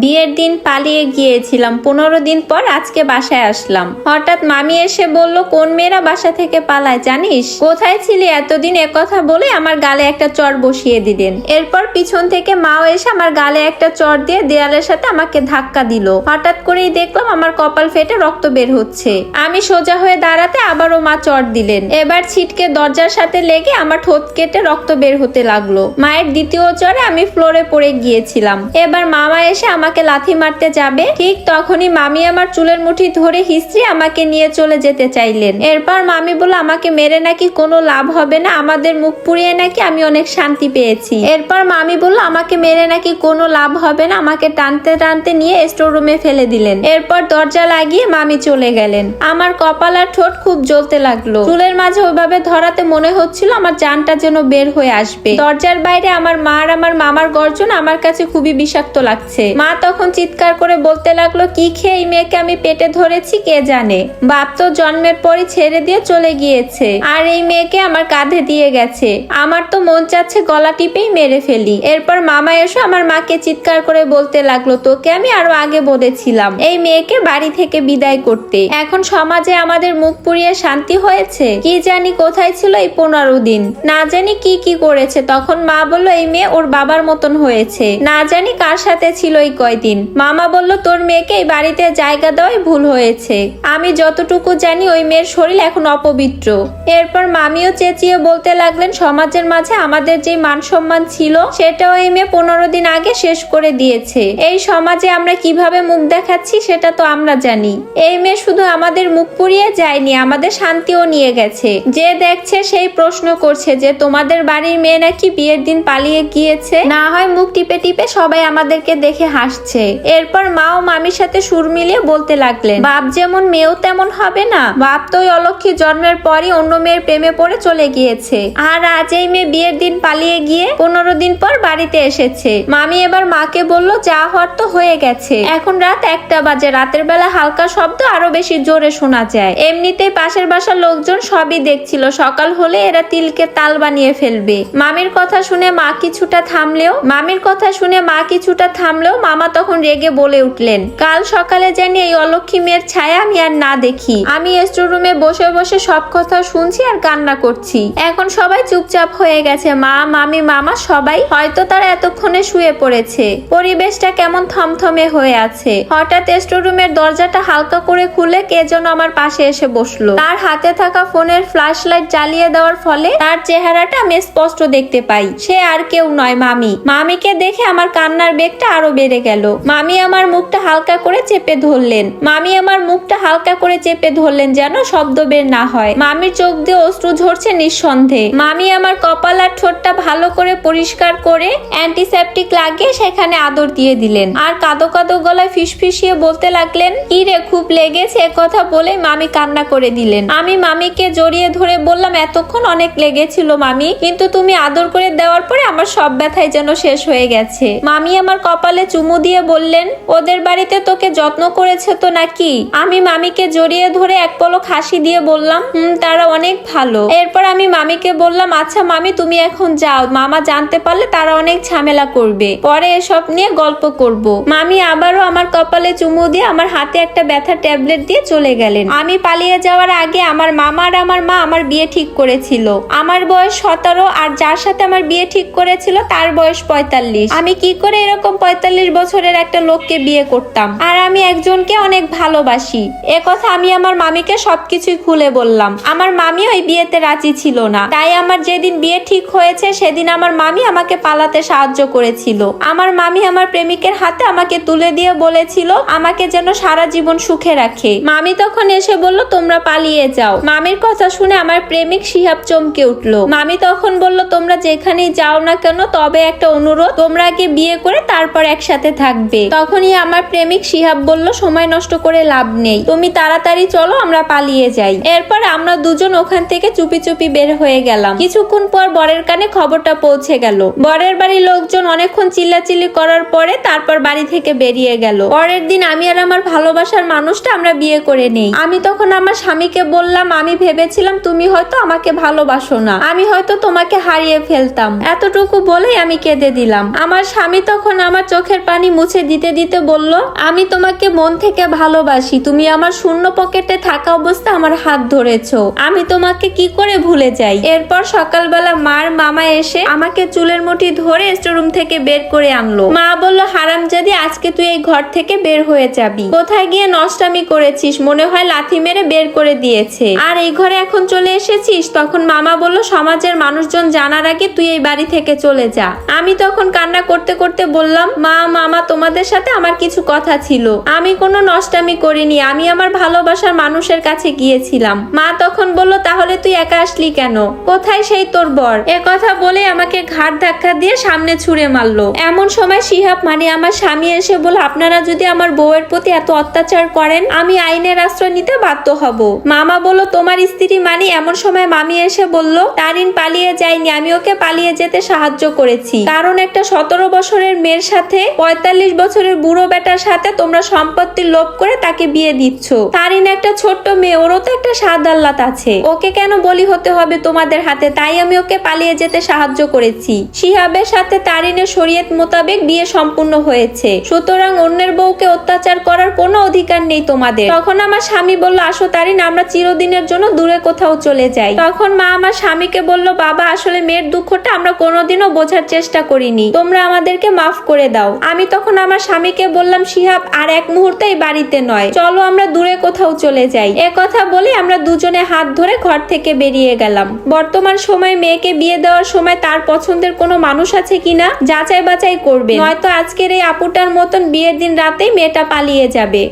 বিয়ের দিন পালিয়ে গিয়েছিলাম। পনেরো দিন পর আজকে বাসায় আসলাম। হঠাৎ মামি এসে বলল, কোন মেয়েরা বাসা থেকে পালায় জানিস? কোথায় ছিলি এতদিন কথা বলে আমার গালে একটা চর বসিয়ে দিলেন। এরপর পিছন থেকে মাও এসে আমার গালে একটা চর দিয়ে দেয়ালের সাথে আমাকে ধাক্কা দিল। হঠাৎ করেই দেখলাম আমার কপাল ফেটে রক্ত বের হচ্ছে। আমি সোজা হয়ে দাঁড়াতে আবারও মা চর দিলেন। এবার ছিটকে দরজার সাথে লেগে আমার ঠোঁট কেটে রক্ত বের হতে লাগল। মায়ের দ্বিতীয় চরে আমি ফ্লোরে পড়ে গিয়েছিলাম। এবার মামা এসে আমাকে লাথি মারতে যাবে? ঠিক তখনই মামি আমার চুলের মুঠি ধরে হিস্ট্রি আমাকে নিয়ে চলে যেতে চাইলেন। এরপর মামি বলল, আমাকে মেরে নাকি কোনো লাভ হবে না? আমাদের মুখ পুড়িয়ে নাকি আমি অনেক শান্তি পেয়েছি। এরপর মামি বলল, আমাকে মেরে নাকি কোনো লাভ হবে না? আমাকে টানতে টানতে নিয়ে স্টোর রুমে ফেলে দিলেন। এরপর দরজা লাগিয়ে মামি চলে গেলেন। আমার কপাল আর ঠোঁট খুব জ্বলতে লাগল। চুলের মাঝে ওইভাবে ধরাতে মনে হচ্ছিল, আমার জানটা যেন বের হয়ে আসবে। দরজার বাইরে আমার মা আর আমার মামার গর্জন আমার কাছে খুবই বিষাক্ত লাগছে। মা তখন চিৎকার করে বলতে লাগল, কি খেয়ে এই মেয়েকে আমি পেটে ধরেছি, কে জানে? বাপ তো জন্মের পরই ছেড়ে দিয়ে চলে গিয়েছে। আর এই মেয়েকে আমার কাঁধে দিয়ে গেছে। আমার তো মন চাচ্ছে গলা টিপেই মেরে ফেলি। এরপর মামা এসে আমার মাকে চিৎকার করে বলতে লাগল, তোকে আমি আরও আগে বলেছিলাম, এই মেয়েকে বাড়ি থেকে বিদায় করতে। এখন সমাজে আমাদের মুখ পুড়িয়ে শান্তি হয়েছে? কি জানি কোথায় ছিল এই পনেরো দিন? না জানি কি কি করেছে। তখন মা বলল, এই মেয়ে ওর বাবার মতন হয়েছে। না জানি কার সাথে ছিল এই কয়দিন। মামা বলল, তোর মেয়েকে এই বাড়িতে জায়গা দেওয়াই ভুল হয়েছে। আমি যতটুকু জানি, ওই মেয়ের শরীর এখন অপবিত্র। এরপর মামিও চেঁচিয়ে বলতে লাগলেন, সমাজের মাঝে আমাদের যে মান সম্মান ছিল, সেটাও এই মেয়ে পনেরো দিন আগে শেষ করে দিয়েছে। এই সমাজে আমরা কীভাবে মুখ দেখাচ্ছি, সেটা তো আমরা জানি। এই মেয়ে শুধু আমাদের মুখ পুড়িয়ে যায়নি, আমাদের শান্তিও নিয়ে গেছে। যে দেখছে, সেই প্রশ্ন করছে যে, তোমাদের বাড়ির মেয়ে নাকি বিয়ের দিন পালিয়ে গিয়েছে? না হয় মুখ টিপে টিপে সবাই আমাদেরকে দেখে হাসছে এরপর মা ও মামির সাথে সুর মিলিয়ে বলতে লাগলেন, বাপ যেমন মেয়েও তেমন হবে না। বাপ তো অলক্ষী জন্মের পরই অন্য মেয়ের প্রেমে পড়ে চলে গিয়েছে। আর আজ এই মেয়ে বিয়ের দিন পালিয়ে গিয়ে পনেরো দিন পর বাড়িতে এসেছে। মামি এবার মাকে বলল, যা হওয়ার তো হয়ে গেছে। এখন রাত একটা বাজে। রাতের বেলা হালকা শব্দ আরও বেশি জোরে শোনা যায়। এমনিতেই পাশের বাসার লোকজন সবই দেখছিল। সকাল হলে এরা তিলকে তাল বানিয়ে ফেলবে। মামির কথা শুনে মা কিছুটা থামলেও, মামির কথা শুনে মা কিছুটা থামলেও মামা তখন রেগে বলে উঠলেন, কাল সকালে জানি এই অলক্ষী মেয়ের ছায়া আমি আর না দেখি। আমি স্টোর বসে বসে সব কথা শুনছি আর কান্না করছি। এখন সবাই চুপচাপ হয়ে গেছে। মা, মামি, মামা সবাই হয়তো তারা এতক্ষণে শুয়ে পড়েছে। পরিবেশটা কেমন থমথমে হয়ে আছে। হঠাৎ স্টোর দরজাটা হালকা করে খুলে কে যেন আমার পাশে এসে বসল। তার হাতে থাকা ফোনের ফ্ল্যাশ লাইট জ্বালিয়ে দেওয়ার ফলে তার চেহারাটা আমি স্পষ্ট দেখতে পাই। সে আর কেউ নয় মামি। মামিকে দেখে আমার কান্নার বেগটা আরও বেড়ে গেল। মামি আমার মুখটা হালকা করে চেপে ধরলেন। মামি আমার মুখটা হালকা করে চেপে ধরলেন যেন শব্দ বের না হয়। মামির চোখ দিয়ে অশ্রু ঝরছে নিঃসন্দেহে। মামি আমার কপাল আর ঠোঁটটা ভালো করে পরিষ্কার করে অ্যান্টিসেপটিক লাগিয়ে সেখানে আদর দিয়ে দিলেন। আর কাদো কাদো গলায় ফিসফিসিয়ে বলতে লাগলেন, কি রে, খুব লেগেছে কথা বলে মামি কান্না করে দিলেন। আমি মামিকে জড়িয়ে ধরে বললাম, এতক্ষণ অনেক লেগেছিল মামি, কিন্তু তুমি আদর করে দেওয়ার পরে আমার সব ব্যথাই যেন শেষ হয়ে গেছে। মামি আমার কপালে চুমু দিয়ে বললেন, ওদের বাড়িতে তোকে যত্ন করেছে তো নাকি? আমি মামিকে জড়িয়ে ধরে এক পলক হাসি দিয়ে বললাম, হুম, তারা অনেক ভালো। এরপর আমি মামিকে বললাম আচ্ছা মামি, তুমি এখন যাও। মামা জানতে পারলে তারা অনেক ঝামেলা করবে। পরে এসব নিয়ে গল্প করব। মামি আবারও আমার কপালে চুমু দিয়ে আমার হাতে একটা ব্যথা ট্যাবলেট দিয়ে চলে গেলেন। আমি পালিয়ে যাওয়ার আগে আমার মামা আর আমার মা আমার বিয়ে ঠিক করেছিল। আমার বয়স সতেরো আর যার সাথে আমার বিয়ে ঠিক করেছিল তার বয়স পঁয়তাল্লিশ। আমি কি করে এরকম পঁয়তাল্লিশ বছরের একটা লোককে বিয়ে করতাম। আর আমি একজনকে অনেক ভালোবাসি। এ কথা আমি আমার মামিকে সবকিছুই খুলে বললাম। আমার মামি ওই বিয়েতে রাজি ছিল না। তাই আমার যেদিন বিয়ে ঠিক হয়েছে, সেদিন আমার মামি আমাকে পালাতে সাহায্য করেছিল। আমার মামি আমার প্রেমিকের হাতে আমাকে তুলে দিয়ে বলেছিল, আমাকে যেন সারা জীবন সুখে রাখে। মামি তখন এসে বলল, তোমরা পালিয়ে যাও। মামির কথা শুনে আমার প্রেমিক শিহাব চমকে উঠল। মামি তখন বলল, তোমরা যেখানেই যাও না কেন, তবে একটা অনুরোধ, তোমরা আগে বিয়ে করে তারপর একসাথে থাকবে। তখনই আমার প্রেমিক শিহাব বলল, সময় নষ্ট করে লাভ নেই। তুমি তাড়াতাড়ি চলো, আমরা পালিয়ে যাই। এরপর আমরা দুজন ওখান থেকে চুপি চুপি বের হয়ে গেলাম। কিছুক্ষণ পর বরের কানে খবরটা পৌঁছে গেল। বরের বাড়ির লোকজন অনেকক্ষণ চিল্লাচিল্লি করার পরে তারপর বাড়ি থেকে বেরিয়ে গেল। পরের দিন আমি আর আমার ভালোবাসার মানুষটা আমরা বিয়ে করে নেই। আমি তখন আমার স্বামীকে বললাম, আমি ভেবেছিলাম তুমি হয়তো আমাকে ভালোবাসো না। আমি হয়তো তোমাকে হারিয়ে ফেলতাম। এতটুকু বলেই আমি কেঁদে দিলাম। আমার স্বামী তখন আমার চোখের পানি পানি মুছে দিতে দিতে বলল, আমি তোমাকে মন থেকে ভালোবাসি। তুমি আমার শূন্য পকেটে থাকা অবস্থা আমার হাত ধরেছো। আমি তোমাকে কি করে ভুলে যাই? এরপর সকালবেলা মার মামা এসে আমাকে চুলের মুঠি ধরে স্টোরুম থেকে বের করে আনলো। মা বলল, হারামজাদি, আজকে তুই এই ঘর থেকে বের হয়ে যাবি। কোথায় গিয়ে নষ্টামি করেছিস? মনে হয় লাথি মেরে বের করে দিয়েছে। আর এই ঘরে এখন চলে এসেছিস? তখন মামা বলল, সমাজের মানুষজন জানার আগে তুই এই বাড়ি থেকে চলে যা। আমি তখন কান্না করতে করতে বললাম, মা, মামা তোমাদের সাথে আমার কিছু কথা ছিল। আমি কোনো নষ্টামি করিনি, আমি আমার ভালোবাসার মানুষের কাছে গিয়েছিলাম। মা তখন বলল, তাহলে তুই একা আসলি কেন? কোথায় সেই তোর বর? এ কথা বলে আমাকে ঘাট ধাক্কা দিয়ে সামনে ছুঁড়ে মারলো। এমন সময় শিহাব মানে আমার স্বামী এসে বলে আপনারা যদি আমার বউয়ের প্রতি এত অত্যাচার করেন, আমি আইনের আশ্রয় নিতে বাধ্য হব। মামা বলল, তোমার স্ত্রী মানে? এমন সময় মামি এসে বলল, তারিন পালিয়ে যায়নি, আমি ওকে পালিয়ে যেতে সাহায্য করেছি। কারণ একটা সতেরো বছরের মেয়ের সাথে পঁয়তাল্লিশ বছরের বুড়ো বেটার সাথে তোমরা সম্পত্তির লোভ করে তাকে বিয়ে দিচ্ছ। তারিন একটা ছোট্ট মেয়ে, ওরও তো একটা স্বাদ আল্লাত আছে। ওকে কেন বলি হতে হবে তোমাদের হাতে? তাই আমি ওকে পালিয়ে যেতে সাহায্য করেছি। শিহাবের সাথে তারিনের শরীয়ত মোতাবেক বিয়ে সম্পূর্ণ হয়েছে। সুতরাং অন্যের বউকে অত্যাচার করার কোনো অধিকার নেই তোমাদের। তখন আমার স্বামী বলল, আসো তারিন, আমরা চিরদিনের জন্য দূরে কোথাও চলে যাই। তখন মা আমার স্বামীকে বলল, বাবা, আসলে মেয়ের দুঃখটা আমরা কোনোদিনও বোঝার চেষ্টা করিনি। তোমরা আমাদেরকে মাফ করে দাও। আমি তখন আমার স্বামীকে বললাম, শিহাব, আর এক মুহূর্তেই বাড়িতে নয়। চলো আমরা দূরে কোথাও চলে যাই। এ কথা বলে আমরা দুজনে হাত ধরে ঘর থেকে বেরিয়ে গেলাম। বর্তমান সময় মেয়েকে বিয়ে দেওয়ার সময় তার পছন্দের কোনো মানুষ আছে কিনা যাচাই বাছাই করবে। নয়তো আজকের এই আপুটার মতন বিয়ের দিন রাতেই মেয়েটা পালিয়ে যাবে।